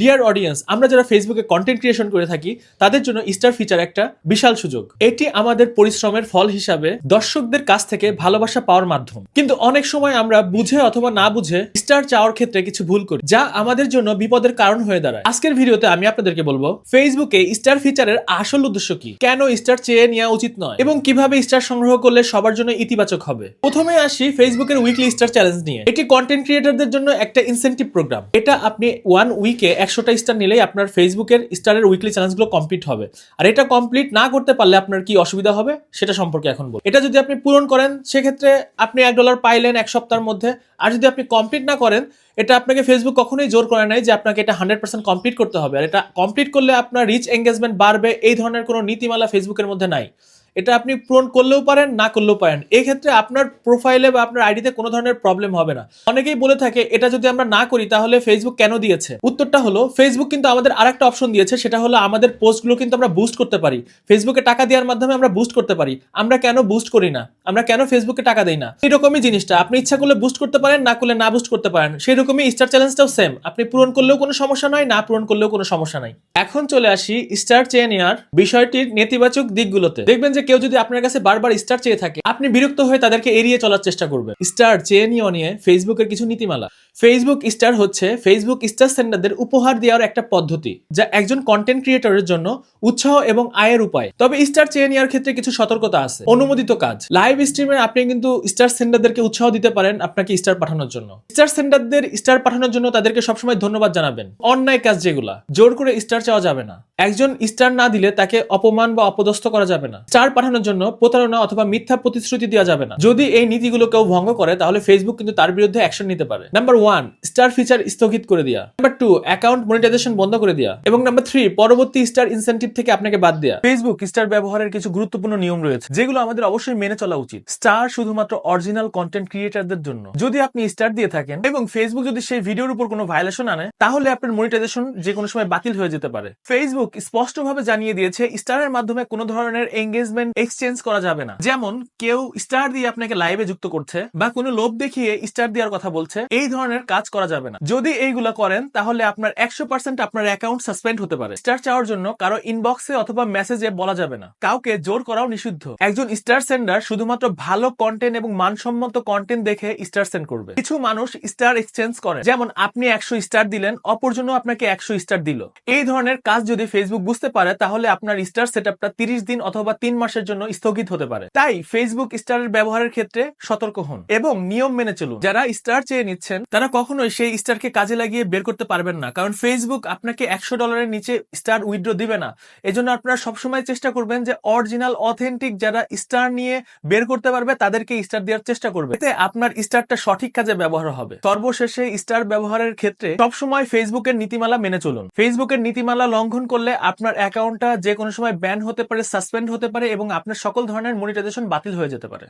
Dear audience আমরা যারা ফেসবুকে কন্টেন্ট ক্রিয়েশন করে থাকি, তাদের জন্য স্টার ফিচার একটা বিশাল সুযোগ। এটি আমাদের পরিশ্রমের ফল হিসাবে দর্শকদের কাছ থেকে ভালোবাসা পাওয়ার মাধ্যম। কিন্তু অনেক সময় আমরা বুঝে অথবা না বুঝে স্টার চাওয়ার ক্ষেত্রে কিছু ভুল করি, যা আমাদের জন্য বিপদের কারণ হয়ে দাঁড়ায়। আজকের ভিডিওতে আমি আপনাদেরকে বলব ফেসবুকে স্টার ফিচারের আসল উদ্দেশ্য কি? কেন স্টার চেয়ে নেওয়া উচিত নয়? এবং কীভাবে স্টার সংগ্রহ করলে সবার জন্য ইতিবাচক হবে? প্রথমে আসি ফেসবুকের উইকলি স্টার চ্যালেঞ্জ নিয়ে। এটি কন্টেন্ট ক্রিয়েটরদের জন্য একটা ইনসেন্টিভ প্রোগ্রাম এটা আপনি ওয়ান উইকে একশোটা স্টার নিলেই আপনার ফেসবুকের স্টারের উইকলি চ্যালেঞ্জগুলো কমপ্লিট হবে। আর এটা কমপ্লিট না করতে পারলে আপনার কি অসুবিধা হবে? সেটা সম্পর্কে এখন বল এটা যদি আপনি পূরণ করেন, সেক্ষেত্রে আপনি এক ডলার পাইলেন এক সপ্তাহের মধ্যে। আর যদি আপনি কমপ্লিট না করেন, এটা আপনাকে ফেসবুক কখনোই জোর করে নাই যে আপনাকে এটা হান্ড্রেড পার্সেন্ট কমপ্লিট করতে হবে। আর এটা কমপ্লিট করলে আপনার রিচ এঙ্গেজমেন্ট বাড়বে, এই ধরনের কোনো নীতিমালা ফেসবুকের মধ্যে নাই। এটা আপনি পূরণ করলেও পারেন, না করলেও পারেন। এই ক্ষেত্রে আপনার প্রোফাইলে বা আপনার আইডিতে কোনো ধরনের প্রবলেম হবে না। অনেকেই বলে থাকে, এটা যদি আমরা না করি, তাহলে ফেসবুক কেন দিয়েছে? উত্তরটা হলো ফেসবুক কিন্তু আমাদের আরেকটা অপশন দিয়েছে, সেটা হলো আমাদের পোস্টগুলো কিন্তু আমরা বুস্ট করতে পারি। ফেসবুকে টাকা দেওয়ার মাধ্যমে আমরা বুস্ট করতে পারি। আমরা কেন বুস্ট করি না? আমরা কেন ফেসবুকে টাকা দেই না? এরকমই জিনিসটা। আপনি ইচ্ছা করলে বুস্ট করতে পারেন, না করলে না বুস্ট করতে পারেন। সেই রকমই স্টার চ্যালেঞ্জটাও সেম আপনি পূরণ করলেও কোনো সমস্যা নয় না পূরণ করলেও কোনো সমস্যা নাই। এখন চলে আসি স্টার চেয়ে নেওয়ার বিষয়টির নেতিবাচক দিকগুলোতে। দেখবেন যে কেউ যদি আপনার কাছে বারবার স্টার চেয়ে থাকে, আপনি বিরক্ত হয়ে তাদেরকে এড়িয়ে চলার চেষ্টা করবেন। স্টার চেয়ে নিয়ে ফেসবুকের কিছু নীতিমালা। ফেসবুক স্টার হচ্ছে ফেসবুক স্টার সেন্ডারদের উপহার দেওয়ার একটা পদ্ধতি, যা একজন কন্টেন্ট ক্রিয়েটরের জন্য উৎসাহ এবং আয়ের উপায়। তবে স্টার চেয়ে নেওয়ার ক্ষেত্রে কিছু সতর্কতা আছে। অনুমোদিত কাজ লাইভ স্ট্রিমে আপনি কিন্তু স্টার সেন্ডারদেরকে উৎসাহ দিতে পারেন আপনাকে স্টার পাঠানোর জন্য। স্টার সেন্ডারদের স্টার পাঠানোর জন্য তাদেরকে সবসময় ধন্যবাদ জানাবেন। অন্যায় কাজ যেগুলা, জোর করে স্টার চাওয়া যাবে না। একজন স্টার না দিলে তাকে অপমান বা অপদস্থ করা যাবে না। স্টার পাঠানোর জন্য প্রতারণা অথবা মিথ্যা প্রতিশ্রুতি দেওয়া যাবে না। যদি এই নীতিগুলো কেউ ভঙ্গ করে, তাহলে ফেসবুক কিন্তু তার বিরুদ্ধে অ্যাকশন নিতে পারে। নাম্বার ওয়ান স্টার ফিচার স্থগিত করে দেওয়া নাম্বার টু অ্যাকাউন্ট মনিটাইজেশন বন্ধ করে দেওয়া এবং নাম্বার থ্রি পরবর্তী স্টার ইনসেন্টিভ থেকে আপনাকে বাদ দেওয়া ফেসবুক স্টার ব্যবহারের কিছু গুরুত্বপূর্ণ নিয়ম রয়েছে, যেগুলো আমাদের অবশ্যই মেনে চলা উচিত। স্টার শুধুমাত্র অরিজিনাল কন্টেন্ট ক্রিয়েটারদের জন্য। যদি আপনি স্টার দিয়ে থাকেন এবং ফেসবুক যদি সেই ভিডিওর উপর কোনো ভায়োলেশন আনে, তাহলে আপনার মনিটাইজেশন যে কোনো সময় বাতিল হয়ে যেতে পারে। ফেসবুক স্পষ্টভাবে জানিয়ে দিয়েছে স্টারের মাধ্যমে কোনো ধরনের এঙ্গেজমেন্ট এক্সচেঞ্জ করা যাবে না। যেমন, কেউ স্টার দিয়ে আপনাকে লাইভে যুক্ত করছে বা কোনো লোভ দেখিয়ে স্টার দেওয়ার কথা বলছে, এই ধরনের কাজ করা যাবে না। যদি এইগুলো করেন, তাহলে আপনার একশো পার্সেন্ট আপনার অ্যাকাউন্ট সাসপেন্ড হতে পারে। স্টার চাওয়ার জন্য কারও ইনবক্সে অথবা মেসেজে বলা যাবে না। কাউকে জোর করাও নিষিদ্ধ। একজন স্টার সেন্ডার শুধুমাত্র ভালো কন্টেন্ট এবং মানসম্মত কন্টেন্ট দেখে স্টার সেন্ড করবে। কিছু মানুষ স্টার এক্সচেঞ্জ করে। যেমন, আপনি একশো স্টার দিলেন অপরজন আপনাকে একশো স্টার দিল। এই ধরনের কাজ যদি ফেসবুক বুঝতে পারে, তাহলে আপনার স্টার সেট আপটা তিরিশ দিন অথবা তিন মাসের জন্য স্থগিত হতে পারে। তাই ফেসবুক স্টারের ব্যবহারের ক্ষেত্রে সতর্ক হন এবং নিয়ম মেনে চলুন। যারা স্টার চেয়ে নিচ্ছেন তারা কখনোই সেই স্টারকে কাজে লাগিয়ে বের করতে পারবেন না। কারণ ফেসবুক আপনাকে একশো ডলারের নিচে স্টার উইথড্র দিবে না। এজন্য আপনারা সবসময় চেষ্টা করবেন যে অরিজিনাল, অথেন্টিক যারা স্টার নিয়ে বের করতে পারবে, তাদেরকে স্টার দেওয়ার চেষ্টা করবে। এতে আপনার স্টারটা সঠিক কাজে ব্যবহার হবে। সর্বশেষে স্টার ব্যবহারের ক্ষেত্রে সবসময় ফেসবুকের নীতিমালা মেনে চলুন। ফেসবুকের নীতিমালা লঙ্ঘন করলে আপনার অ্যাকাউন্টটা যে কোনো সময় ব্যান হতে পারে, সাসপেন্ড হতে পারে এবং আপনার সকল ধরনের মনিটাইজেশন বাতিল হয়ে যেতে পারে।